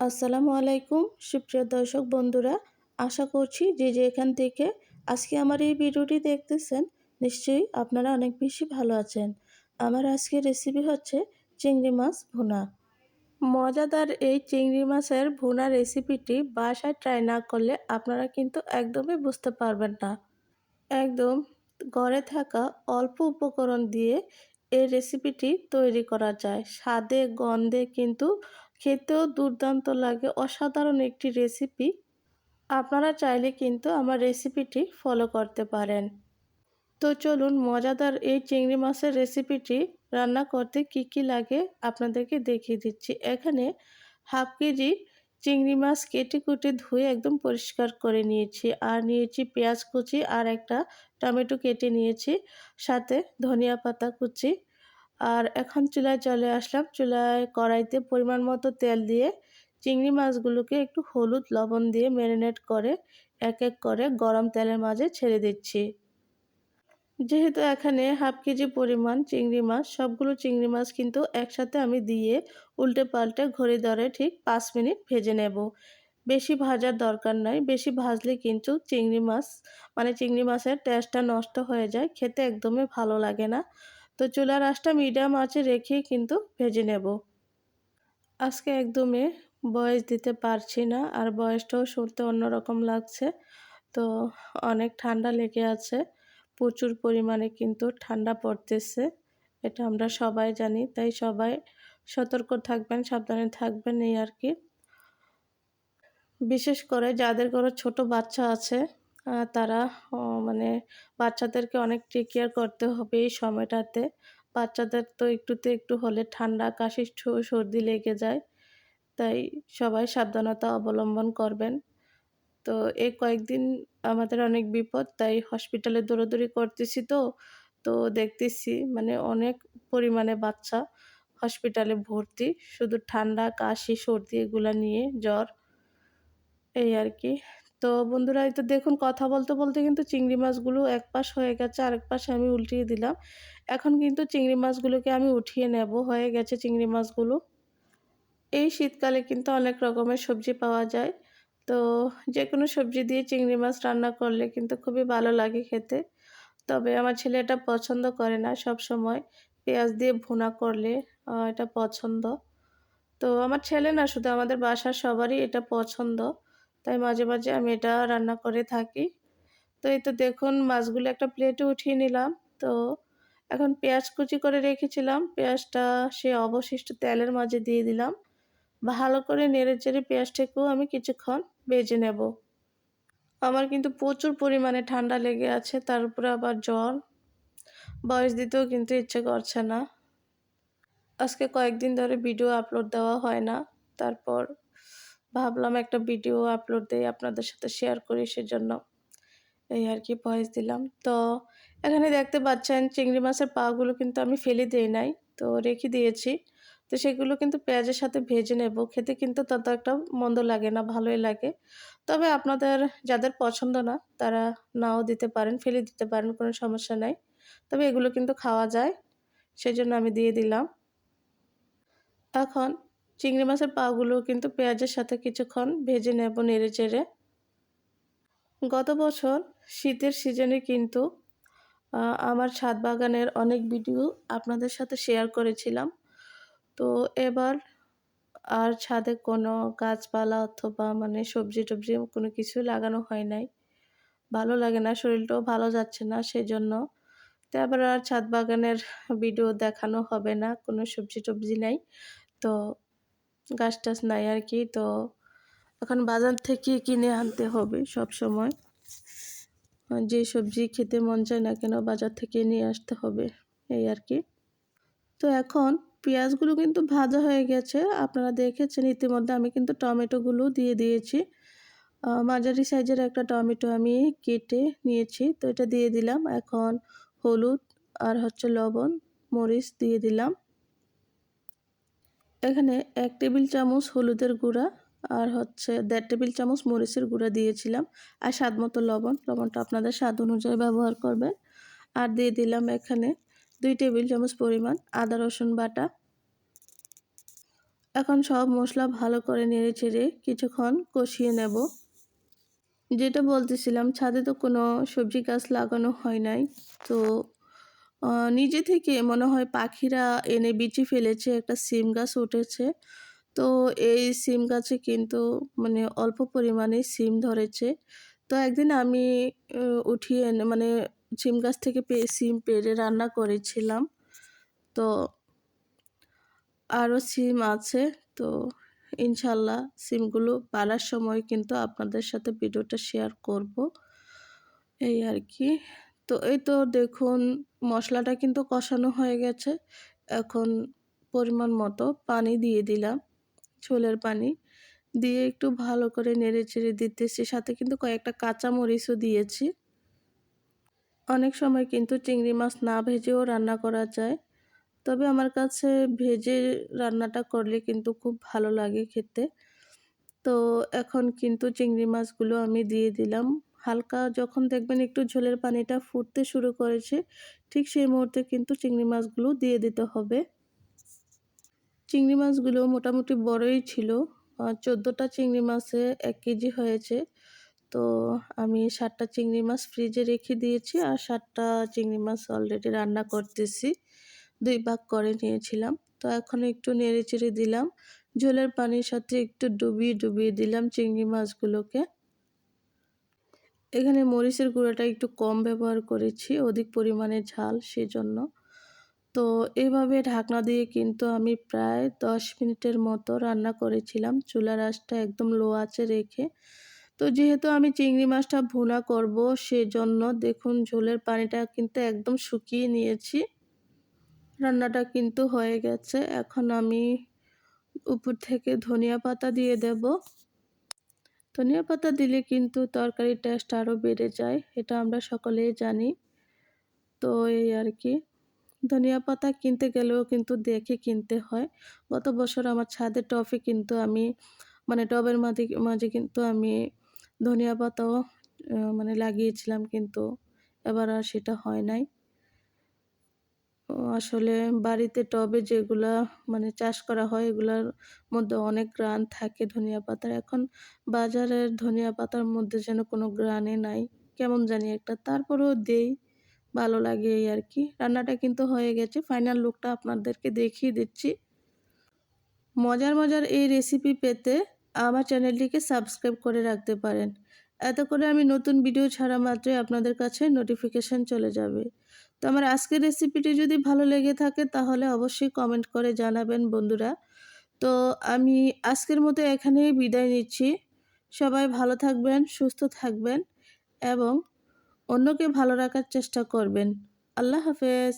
আসসালামু আলাইকুম, সুপ্রিয় দর্শক বন্ধুরা, আশা করছি যে যে এখান থেকে আজকে আমার এই ভিডিওটি দেখতেছেন, নিশ্চয়ই আপনারা অনেক বেশি ভালো আছেন। আমার আজকের রেসিপি হচ্ছে চিংড়ি মাছ ভুনা। মজাদার এই চিংড়ি মাছের ভুনা রেসিপিটি বাসায় ট্রাই না করলে আপনারা কিন্তু একদমই বুঝতে পারবেন না। একদম ঘরে থাকা অল্প উপকরণ দিয়ে এই রেসিপিটি তৈরি করা যায়। স্বাদে, গন্ধে কিন্তু খেতেও দুর্দান্ত লাগে, অসাধারণ একটি রেসিপি আপনারা চাইলে কিন্তু আমার রেসিপিটি ফলো করতে পারেন। তো চলুন, মজাদার এই চিংড়ি মাছের রেসিপিটি রান্না করতে কি কি লাগে আপনাদেরকে দেখিয়ে দিচ্ছি। এখানে হাফ কেজি চিংড়ি মাছ কেটে কুটে ধুয়ে একদম পরিষ্কার করে নিয়েছি। আর নিয়েছি পেঁয়াজ কুচি আর একটা টমেটো কেটে নিয়েছি, সাথে ধনিয়া পাতা কুচি। আর এখন চুলায় চলে আসলাম। চুলায় কড়াইতে পরিমাণ মতো তেল দিয়ে চিংড়ি মাছগুলোকে একটু হলুদ লবণ দিয়ে ম্যারিনেট করে এক এক করে গরম তেলের মাঝে ছেড়ে দিচ্ছি। যেহেতু এখানে হাফ কেজি পরিমাণ চিংড়ি মাছ, সবগুলো চিংড়ি মাছ কিন্তু একসাথে আমি দিয়ে উল্টে পাল্টে ঘড়ি ধরে ঠিক পাঁচ মিনিট ভেজে নেব। বেশি ভাজার দরকার নয় বেশি ভাজলে কিন্তু চিংড়ি মাছ মানে চিংড়ি মাছের টেস্টটা নষ্ট হয়ে যায়। খেতে একদমই ভালো লাগে না। তো চুলার আঁচটা মিডিয়াম আঁচে রেখে কিন্তু ভেজে নেব। আজকে একদমই বয়স দিতে পারছি না আর বয়সটাও শুনতে অন্যরকম লাগছে। তো অনেক ঠান্ডা লেগে আছে, প্রচুর পরিমাণে কিন্তু ঠান্ডা পড়তেছে, এটা আমরা সবাই জানি, তাই সবাই সতর্ক থাকবেন, সাবধানে থাকবেন এই আর কি। বিশেষ করে যাদের ঘরে ছোট বাচ্চা আছে তারা মানে বাচ্চাদেরকে অনেক টেক কেয়ার করতে হবে এই সময়টাতে। বাচ্চাদের তো একটুতে একটু হলে ঠান্ডা, কাশি সর্দি লেগে যায়। তাই সবাই সাবধানতা অবলম্বন করবেন। তো এই কয়েকদিন আমাদের অনেক বিপদ, তাই হসপিটালে দৌড়াদৌড়ি করতেছি তো তো দেখতেছি মানে অনেক পরিমাণে বাচ্চা হসপিটালে ভর্তি। শুধু ঠান্ডা, কাশি, সর্দি এগুলো নিয়ে জ্বর, এই আর কি। তো বন্ধুরা এই তো দেখুন কথা বলতে বলতে কিন্তু চিংড়ি মাছগুলো এক পাশ হয়ে গেছে, আরেক পাশে আমি উল্টিয়ে দিলাম। এখন কিন্তু চিংড়ি মাছগুলোকে আমি উঠিয়ে নেব, হয়ে গেছে চিংড়ি মাছগুলো। এই শীতকালে কিন্তু অনেক রকমের সবজি পাওয়া যায়। তো যে কোনো সবজি দিয়ে চিংড়ি মাছ রান্না করলে কিন্তু খুবই ভালো লাগে খেতে। তবে আমার ছেলে এটা পছন্দ করে না সব সময় পেঁয়াজ দিয়ে ভুনা করলে এটা পছন্দ। তো আমার ছেলে না, শুধু আমাদের বাসার সবারই এটা পছন্দ। তাই মাঝে মাঝে আমি এটা রান্না করে থাকি। তো এই তো দেখুন মাছগুলো একটা প্লেটে উঠিয়ে নিলাম। তো এখন পেঁয়াজ কুচি করে রেখেছিলাম। পেঁয়াজটা সে অবশিষ্ট তেলের মাঝে দিয়ে দিলাম। ভালো করে নেড়ে চেড়ে পেঁয়াজটাকেও আমি কিছুক্ষণ বেজে নেব। আমার কিন্তু প্রচুর পরিমাণে ঠান্ডা লেগে আছে, তার উপরে আবার জ্বর বয়স দিতেও কিন্তু ইচ্ছে করছে না। আজকে কয়েকদিন ধরে ভিডিও আপলোড দেওয়া হয় না। তারপর ভাবলাম একটা ভিডিও আপলোড দিই আপনাদের সাথে শেয়ার করি সেজন্য। এই আর কি ভয়েস দিলাম। তো এখানে দেখতে পাচ্ছেন চিংড়ি মাছের পাগুলো কিন্তু আমি ফেলে দিই নাই, তো রেখে দিয়েছি। তো সেগুলো কিন্তু পেঁয়াজের সাথে ভেজে নেব। খেতে কিন্তু তত একটা মন্দ লাগে না, ভালোই লাগে। তবে আপনাদের যাদের পছন্দ না, তারা নাও দিতে পারেন, ফেলে দিতে পারেন, কোনো সমস্যা নাই। তবে এগুলো কিন্তু খাওয়া যায়, সেজন্য আমি দিয়ে দিলাম। এখন চিংড়ি মাছের পাগুলো কিন্তু পেঁয়াজের সাথে কিছুক্ষণ ভেজে নেব নেড়ে চেড়ে গত বছর শীতের সিজনে কিন্তু আমার ছাদ বাগানের অনেক ভিডিও আপনাদের সাথে শেয়ার করেছিলাম। তো এবার আর ছাদে কোনো গাছপালা অথবা মানে সবজি টবজি কোনো কিছু লাগানো হয় নাই। ভালো লাগে না, শরীরটাও ভালো যাচ্ছে না সেজন্য। তো এবার আর ছাদ বাগানের ভিডিও দেখানো হবে না, কোনো সবজি টবজি নাই। তো গাছ টাছ নাই আর কি তো এখন বাজার থেকে কিনে আনতে হবে সব সময়। যে সবজি খেতে মন চায় না কেন বাজার থেকে নিয়ে আসতে হবে, এই আর কি তো এখন পেঁয়াজগুলো কিন্তু ভাজা হয়ে গেছে, আপনারা দেখেছেন ইতিমধ্যে আমি কিন্তু টমেটোগুলো দিয়ে দিয়েছি। মাঝারি সাইজের একটা টমেটো আমি কেটে নিয়েছি, তো এটা দিয়ে দিলাম। এখন হলুদ আর হচ্ছে লবণ, মরিচ দিয়ে দিলাম। এখানে এক টেবিল চামচ হলুদের গুঁড়া আর হচ্ছে দেড় টেবিল চামচ মরিচের গুঁড়া দিয়েছিলাম আর স্বাদ মতো লবণ। লবণটা আপনাদের স্বাদ অনুযায়ী ব্যবহার করবেন। আর দিয়ে দিলাম এখানে দুই টেবিল চামচ পরিমাণ আদা, রসুন বাটা। এখন সব মশলা ভালো করে নেড়ে চেড়ে কিছুক্ষণ কষিয়ে নেব। যেটা বলতেছিলাম, ছাদে তো কোনো সবজি গাছ লাগানো হয় নাই। তো নিজে থেকে মনে হয় পাখিরা এনে বিচি ফেলেছে, একটা সিম গাছ উঠেছে। তো এই সিম গাছে কিন্তু মানে অল্প পরিমাণে সিম ধরেছে। তো একদিন আমি উঠিয়ে এনে মানে সিম গাছ থেকে সিম পেরে রান্না করেছিলাম। তো আরও সিম আছে। তো ইনশাল্লাহ সিমগুলো পাড়ার সময় কিন্তু আপনাদের সাথে ভিডিওটা শেয়ার করব। এই আর কি। তো এই তো দেখুন, মশলাটা কিন্তু কষানো হয়ে গেছে। এখন পরিমাণ মতো পানি দিয়ে দিলাম ছোলের পানি। দিয়ে একটু ভালো করে নেড়ে চেড়ে দিতেছি। সাথে কিন্তু কয়েকটা কাঁচা মরিচও দিয়েছি। অনেক সময় কিন্তু চিংড়ি মাছ না ভেজেও রান্না করা যায়। তবে আমার কাছে ভেজে রান্নাটা করলে কিন্তু খুব ভালো লাগে খেতে। তো এখন কিন্তু চিংড়ি মাছগুলো আমি দিয়ে দিলাম। হালকা যখন দেখবেন একটু ঝোলের পানিটা ফুটতে শুরু করেছে, ঠিক সেই মুহূর্তে কিন্তু চিংড়ি মাছগুলো দিয়ে দিতে হবে। চিংড়ি মাছগুলো মোটামুটি বড়ই ছিল চোদ্দোটা চিংড়ি মাছে এক কেজি হয়েছে। তো আমি সাতটা চিংড়ি মাছ ফ্রিজে রেখে দিয়েছি আর সাতটা চিংড়ি মাছ অলরেডি রান্না করতেছি, দুই ভাগ করে নিয়েছিলাম। তো এখন একটু নেড়ে চেড়ে দিলাম, ঝোলের পানির সাথে একটু ডুবিয়ে ডুবিয়ে দিলাম চিংড়ি মাছগুলোকে। এখানে মরিচের গুঁড়োটা একটু কম ব্যবহার করেছি, অধিক পরিমাণে ঝাল সেজন্য। তো এভাবে ঢাকনা দিয়ে কিন্তু আমি প্রায় দশ মিনিটের মতো রান্না করেছিলাম। চুলার আঁচটা একদম লো আঁচে রেখে। তো যেহেতু আমি চিংড়ি মাছটা ভুনা করব সেজন্য দেখুন ঝোলের পানিটা কিন্তু একদম শুকিয়ে নিয়েছি। রান্নাটা কিন্তু হয়ে গেছে। এখন আমি উপর থেকে ধনিয়া পাতা দিয়ে দেব। ধনিয়া পাতা দিলে কিন্তু তরকারির টেস্ট আরও বেড়ে যায়, এটা আমরা সকলেই জানি। তো এই আর কি। ধনিয়া পাতা কিনতে গেলেও কিন্তু দেখে কিনতে হয়। গত বছর আমার ছাদের টফে কিন্তু আমি মানে টবের মাঝে মাঝে কিন্তু আমি ধনিয়া পাতাও মানে লাগিয়েছিলাম কিন্তু, এবার আর সেটা হয় নাই। আসলে বাড়িতে টবে যেগুলা মানে চাষ করা হয়, এগুলার মধ্যে অনেক গ্রান থাকে ধনিয়া পাতার। এখন বাজারের ধনিয়া পাতার মধ্যে যেন কোনো গ্রানে নাই, কেমন জানি একটা। তারপরেও দেই, ভালো লাগে এই আর কি। রান্নাটা কিন্তু হয়ে গেছে ফাইনাল লুকটা আপনাদেরকে দেখিয়ে দিচ্ছি। মজার মজার এই রেসিপি পেতে আমার চ্যানেলটিকে সাবস্ক্রাইব করে রাখতে পারেন। এত করে আমি নতুন ভিডিও ছাড়া মাত্রই আপনাদের কাছে নোটিফিকেশান চলে যাবে। তো আমার আজকের রেসিপিটি যদি ভালো লেগে থাকে, তাহলে অবশ্যই কমেন্ট করে জানাবেন বন্ধুরা। তো আমি আজকের মতো এখানেই বিদায় নিচ্ছি। সবাই ভালো থাকবেন, সুস্থ থাকবেন এবং অন্যকে ভালো রাখার চেষ্টা করবেন। আল্লাহ হাফেজ।